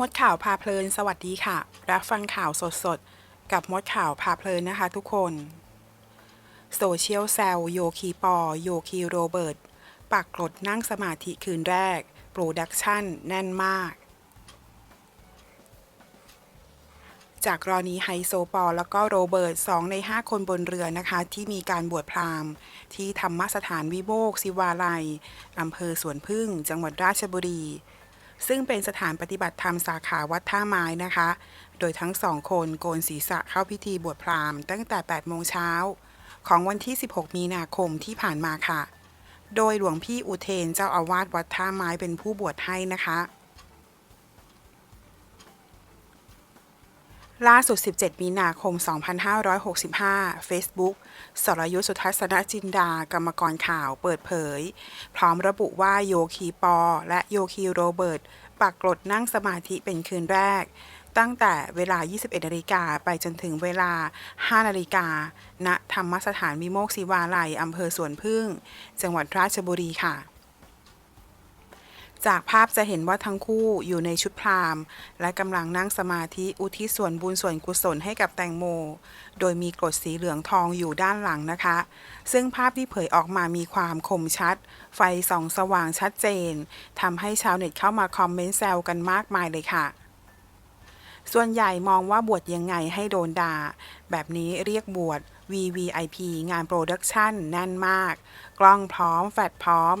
มดข่าวพาเพลิน สวัสดีค่ะ รับฟังข่าวสดๆ กับมดข่าวพาเพลินนะคะทุกคน โซเชียลแซลโยคีปอ โยคีโรเบิร์ต ปักกรดนั่งสมาธิคืนแรก โปรดักชั่นแน่นมาก จากกรณีไฮโซปอ แล้วก็โรเบิร์ตสองใน 5 คนบนเรือนะคะ ที่มีการบวชพราหมณ์ ที่ธรรมสถานวิโมกศิวาลัยอำเภอสวนพึ่ง จังหวัดราชบุรี ซึ่งเป็นสถานปฏิบัติธรรมสาขาวัดท่าไม้นะคะ โดยทั้งสองคนโกนศีรษะเข้าพิธีบวชพราหมณ์ตั้งแต่ 8 โมงเช้า ของวันที่ 16 มีนาคมที่ผ่านมาค่ะ โดยหลวงพี่อุเทนเจ้าอาวาสวัดท่าไม้เป็นผู้บวชให้นะคะ ล่าสุด 17 มีนาคม 2565 Facebook สรยุทธสุทัศนจินดา กรรมกรข่าวเปิดเผย พร้อมระบุว่าโยคีปอ และโยคีโรเบิร์ตปักกรดนั่งสมาธิเป็นคืนแรก ตั้งแต่เวลา 21นาฬิกาไปจนถึงเวลา 5นาฬิกาณธรรมสถานวิโมกศิวาลัยอำเภอสวนพึ่ง จังหวัดราชบุรีค่ะ จากภาพจะเห็นว่าทั้งคู่อยู่ในชุดพราหมณ์ และกำลังนั่งสมาธิอุทิศส่วนบุญส่วนกุศลให้กับแตงโม โดยมีกรดสีเหลืองทองอยู่ด้านหลังนะคะ ซึ่งภาพที่เผยออกมามีความคมชัด ไฟส่องสว่างชัดเจนทำให้ชาวเน็ตเข้ามาคอมเมนต์แซวกันมากมายเลยค่ะ ส่วนใหญ่มองว่าบวชยังไงให้โดนด่า แบบนี้เรียกบวช VVIP งานโปรดักชันแน่นมาก กล้องพร้อม แฟลชพร้อม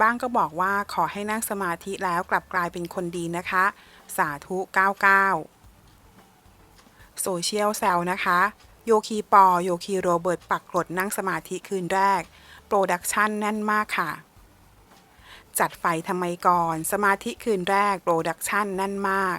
บ้างก็บอกว่าขอให้นั่งสมาธิแล้วกลับกลายเป็นคนดีนะคะ สาธุ 99 โซเชียลแซลนะคะ โยคีปอ โยคีโรเบิร์ตปักกรดนั่งสมาธิคืนแรก โปรดักชันแน่นมากค่ะ จัดไฟทำไมก่อน สมาธิคืนแรก โปรดักชันแน่นมาก